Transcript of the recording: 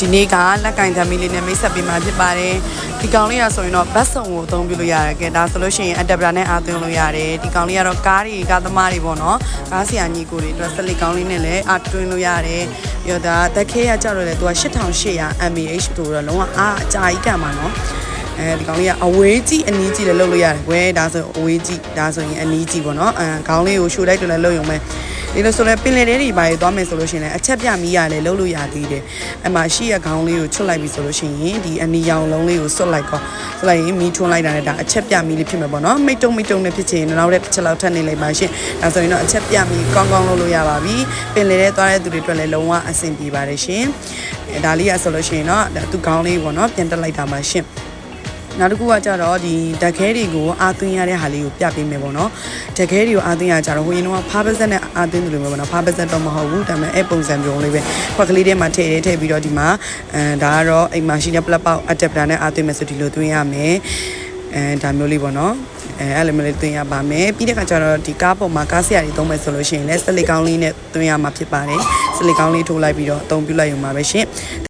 ဒီနေ့ကလက်ကင်သမီးလေးနဲ့မိတ်ဆက်ပေးမှာဖြစ်ပါတယ်ဒီကောင်လေးကဆိုရင်တော့ဘတ်စုံကိုအသုံးပြုလို့ရတယ်ကဲဒါဆိုလို့ရှိရင် adapter နဲ့အားသွင်းလို့ရတယ်ဒီကောင်လေးကတော့ကားတွေကားသမားတွေပေါ့နော်ကားဆရာညီကိုတွေအတွက်စလစ်ကောင်လေးနဲ့လည်းအားသွင်းလို့ရတယ်ပြီးတော့ဒါတက်ခဲရကြတော့လေသူက8800 mAh တို့တော့လုံးဝအားအကြာကြီးကန်ပါနော်အဲဒီကောင်လေးကအဝေးကြီးအနီးကြီးလည်းလုပ်လို့ရတယ်ကွယ်ဒါဆိုအဝေးကြီးဒါဆိုရင်အနီးကြီးပေါ့နော်အဲခေါင်းလေးကိုရှူလိုက်တော့လည်းလုပ်ရုံပဲ ဒီလိုဆိုလဲပင်လယ်ထဲတွေပါရသွားမယ်ဆိုလို့ရှိရင်လည်းအချက်ပြမီးရလည်းလုပ်လို့ရသေးတယ်အမှရှိရခေါင်းလေးကိုချွတ်လိုက်ပြီဆိုလို့ရှိရင်ဒီအနီရောင်လုံးလေးကိုဆွတ်လိုက်ကောဆွတ်လိုက်ရင်မီးထွန်းလိုက်တာနဲ့ဒါအချက်ပြမီးလေးဖြစ်မှာပေါ့နော်မိတ်တုံမိတ်တုံနဲ့ဖြစ်ချင်ရင်နောက်တဲ့တစ်ချက်လောက်ထပ်နေလိုက်ပါရှင်ဒါဆိုရင်တော့အချက်ပြမီးကောင်းကောင်းလုပ်လို့ရပါပြီပင်လယ်ထဲသွားတဲ့သူတွေအတွက်လည်းလုံးဝအဆင်ပြေပါတယ်ရှင်အဲဒါလေးကဆိုလို့ရှိရင်တော့ဒါသူခေါင်းလေးပေါ့နော်ပြန်တက်လိုက်တာပါရှင် နောက်တစ်ခုကကြတော့ဒီဓာတ်ခဲတွေကိုအာသွင်းရတဲ့ဟာလေးကိုပြပေးမယ်ပေါ့နော်ဓာတ်ခဲတွေကိုအာသွင်းရကြတော့ဟိုရင်တော့ဖားပါးစက်နဲ့အာသွင်းတယ်လို့မျိုးပေါ့နော်ဖားပါးစက်တော့မဟုတ်ဘူးဒါပေမဲ့အဲ့ပုံစံမျိုးလေးပဲခွက်ကလေးထဲမှာထည့်ထည့်ပြီးတော့ဒီမှာအဲဒါကတော့အိမ်မှာရှိတဲ့ plug box adapter နဲ့အာသွင်းမယ်ဆိုဒီလိုသွင်းရမယ်အဲဒါမျိုးလေးပေါ့နော်အဲအဲ့လိုမျိုးလေးသွင်းရပါမယ်ပြီးတဲ့ခါကျတော့ဒီကားပေါ်မှာကားဆရာတွေသုံးမယ်ဆိုလို့ရှိရင်လည်းစလစ်ကောင်းလေးနဲ့သွင်းရမှာဖြစ်ပါတယ်စလစ်ကောင်းလေးထိုးလိုက်ပြီးတော့အသုံးပြုလိုက်ရုံပါပဲရှင်